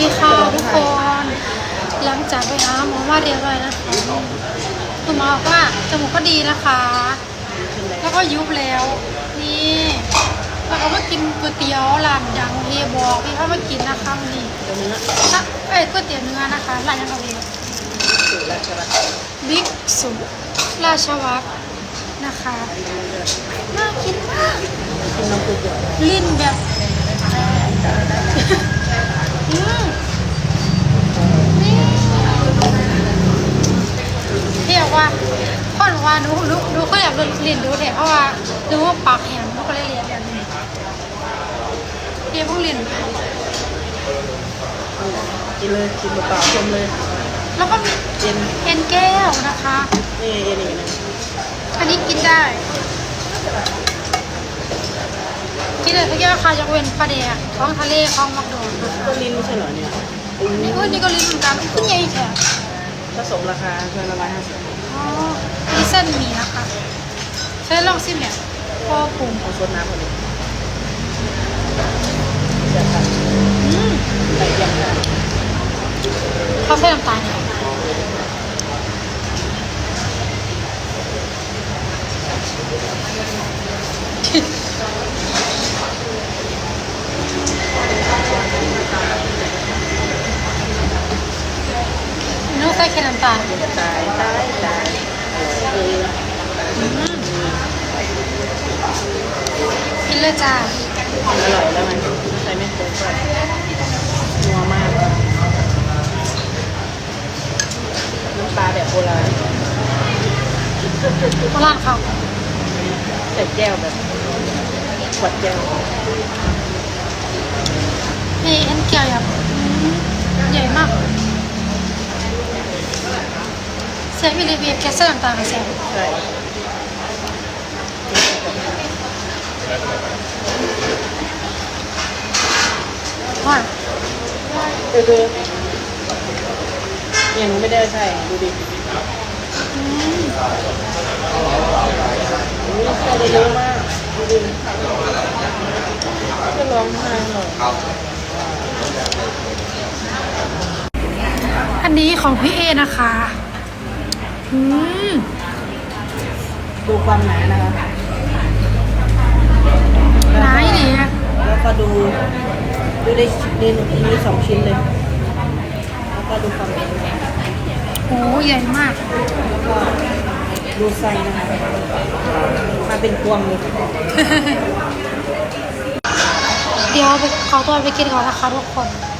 ดีค่ะทุกคน หลังจากไปหาหมอมาเรียบร้อยนะคะคุณหมอบอกว่าจมูกก็ดีนะคะ แล้วก็ยุบแล้ว นี่แล้วก็มากินก๋วยเตี๋ยวร้านดังเฮบอกพี่เขามากินนะคะวันนี้เนื้อถ้าเอ้ยก๋วยเตี๋ยวเนื้อนะคะร้านยังไงเองสูตราชวัฒน์บิ๊กสุราชวัฒน์นะคะน่ากินมากกินน้ำซุปเดือดลิ้นแบบอืมนี่เรียกว่าพ่อหนู ว่าหนูหนูหนูก็อยากเรียนดูเถอะเพราะว่าหนูว่าปากแหงหนูก็เลยเรียนแบบนี้เรียนพวกเรียนกินเลยกินเปล่าๆชมเลย แล้วก็มีเอ็นเอ็นแก้วนะคะ นี่เอ็นอีกหนึงอันนี้กินได้ กินเลยทุกอย่างค่ะยกเว้นปลาแดกท้องทะเลท้องมักโดนนะคะต้นนี้ไม่ใช่เหรอเนี่ยอืมนี่ก็นี่ก็ลิ้นเหมือนกันขึ้นใหญ่แท้ผ สมราคาเกินละร้อยห้าสิบอ๋อนี่เส้นหมี่นะคะใช้ลองซิมเนี่ยพอปรุงเอาซดน้ำก่อนเลยเดี๋ยวค่ะอืมใส่ยังค่ะเขาใช้น้ำตาลเนี่ยนูใส่แค่น้ำตาลตายตายตายเอออืมกินเลยจ้าอร่อยแล้วมันใส่ไม่เต็มด้วยนัวมาก น้ำปลาแบบโบราณโบราณเขาใส่แก้วแบบขวดแก้วนี่อ็นเกียวแบบใหญ่มาก เสียวิลเวียแกสเซอร์ต่างๆเสียใช่ว่าเออคือยังไม่ได้ใช่ดูดิอืมอุ้ยใส่ได้เยอะมากดูดิจะร้องไห้หน่อยอันนี้ของพี่เอนะคะ อืมดูความหนานะคะนายเนี่ยแล้วก็ดูดูได้ในนี้สองชิ้นเลย แล้วก็ดูความเป็นโอ้ใหญ่มากแล้วก็ดูไส้นะคะมาเป็นพวงเลยเดี๋ยวไปขอตัวไปกินก่อนนะคะทุกคนค